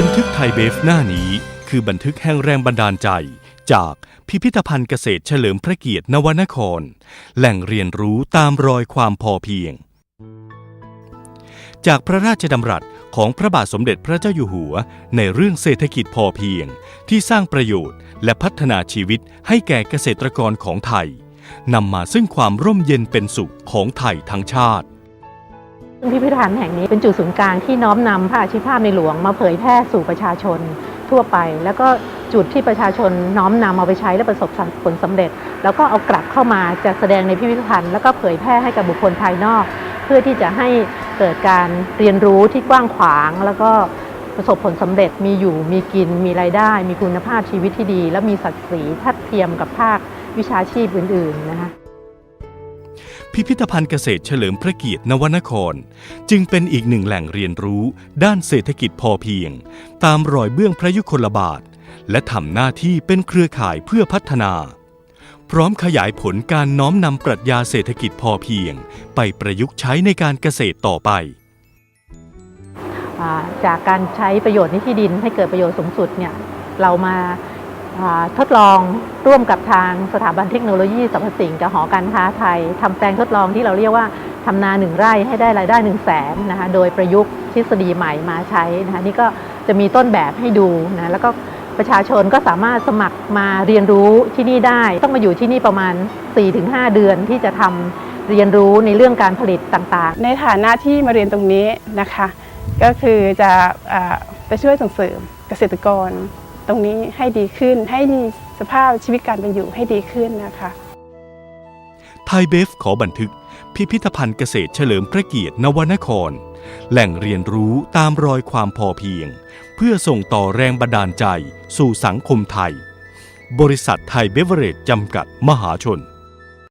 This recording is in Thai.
บันทึกไทยเบฟหน้านี้คือบันทึกแห่งแรงบันดาลใจ จากพิพิธภัณฑ์เกษตรเฉลิมพระเกียรตินวนคร แหล่งเรียนรู้ตามรอยความพอเพียง จากพระราชดำรัสของพระบาทสมเด็จพระเจ้าอยู่หัว ในเรื่องเศรษฐกิจพอเพียง ที่สร้างประโยชน์ และพัฒนาชีวิตให้แก่เกษตรกรของไทยนำมาซึ่งความร่มเย็นเป็นสุขของไทยทั้งชาติ พิพิธภัณฑ์แห่งนี้เป็นจุดศูนย์กลางที่น้อมนำพระอาชีพภาพในหลวงมาเผยแพร่สู่ประชาชนทั่วไป แล้วก็จุดที่ประชาชนน้อมนำเอาไปใช้และประสบผลสำเร็จ แล้วก็เอากลับเข้ามาจัดแสดงในพิพิธภัณฑ์ แล้วก็เผยแพร่ให้กับบุคคลภายนอก เพื่อที่จะให้เกิดการเรียนรู้ที่กว้างขวาง แล้วก็ประสบผลสำเร็จมีอยู่มีกิน มีรายได้ มีคุณภาพชีวิตที่ดี และมีศักดิ์ศรีทัดเทียมกับภาควิชาชีพอื่น ๆ นะคะ พิพิธภัณฑ์เกษตรเฉลิมพระเกียรตินวนคร จึงเป็นอีกหนึ่งแหล่งเรียนรู้ด้านเศรษฐกิจพอเพียง ตามรอยเบื้องพระยุคลบาท และทำหน้าที่เป็นเครือข่ายเพื่อพัฒนา พร้อมขยายผลการน้อมนำปรัชญาเศรษฐกิจพอเพียง ไปประยุกต์ใช้ในการเกษตรต่อไปจากการใช้ประโยชน์ในที่ดินให้เกิดประโยชน์สูงสุดเนี่ยเรามา ทดลองร่วมกับทางสถาบันเทคโนโลยีสรรพสิ่งกับหอการค้าไทยทำแปลงทดลองที่เราเรียกว่าทำนาหนึ่งไร่ให้ได้รายได้1นึ่งแสนนะคะโดยประยุกต์ทฤษฎีใหม่มาใช้นะคะนี่ก็จะมีต้นแบบให้ดูนะแล้วก็ประชาชนก็สามารถสมัครมาเรียนรู้ที่นี่ได้ ต้องมาอยู่ที่นี่ประมาณ 4-5 เดือนที่จะทำเรียนรู้ในเรื่องการผลิตต่างๆ ในฐานะที่มาเรียนตรงนี้นะคะ ก็คือจะอ่าไปช่วยส่งเสริมเกษตรกร ตรงนี้ให้ดีขึ้น ให้สภาพชีวิตการเป็นอยู่ให้ดีขึ้นนะคะไทยเบฟขอบันทึก พิพิธภัณฑ์เกษตรเฉลิมพระเกียรตินวนคร แหล่งเรียนรู้ตามรอยความพอเพียง เพื่อส่งต่อแรงบันดาลใจสู่สังคมไทย บริษัทไทยเบเวอเรจจำกัดมหาชน